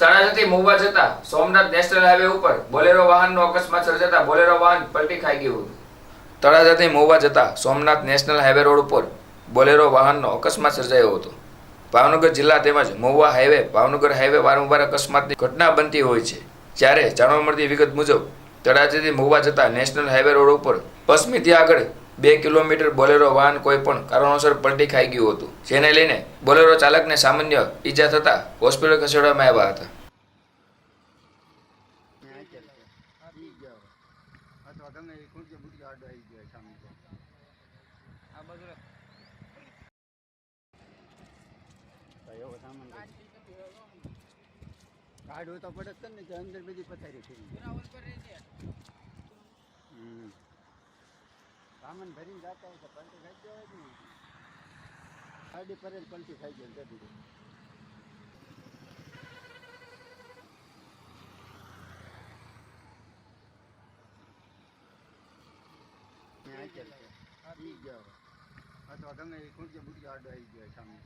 તળાજાથી મહુવા જતા Somnath national highway ઉપર Bolero વાહનનો અકસ્માત સર્જાતા બોલેરો વાહન પલટી ખાઈ ગયું હતું. તળાજાથી મહુવા જતા સોમનાથ નેશનલ હાઈવે રોડ ઉપર બોલેરો વાહનનો અકસ્માત સર્જાયો હતો. ભાવનગર જિલ્લા તેમજ મહુવા હાઈવે, ભાવનગર હાઈવે વારંવાર અકસ્માતની ઘટના બનતી હોય છે. જ્યારે જાણવા મળતી વિગત મુજબ તળાજાથી મહુવા જતા નેશનલ હાઈવે રોડ ઉપર પશ્ચિમથી આગળ બે કિલોમીટર બોલેરો વાહન કોઈ પણ કારણોસર પલટી ખાઈ ગયું હતું, જેને લઈને બોલેરો ચાલકને સામાન્ય ઈજા થતા હોસ્પિટલ ખસેડવામાં આવ્યા હતા કાઢવું તો પડે ને અંદર બધી પથારી. સામાન ભરીને જતા હોય તો પલટી ખાઈ ગયો હોય નહીં? ગાડી પર પલટી ખાઈ ગયો ને જતી ગયો. અથવા ગમે એ ખૂંચે બુટી આડો આવી ગયો સામે.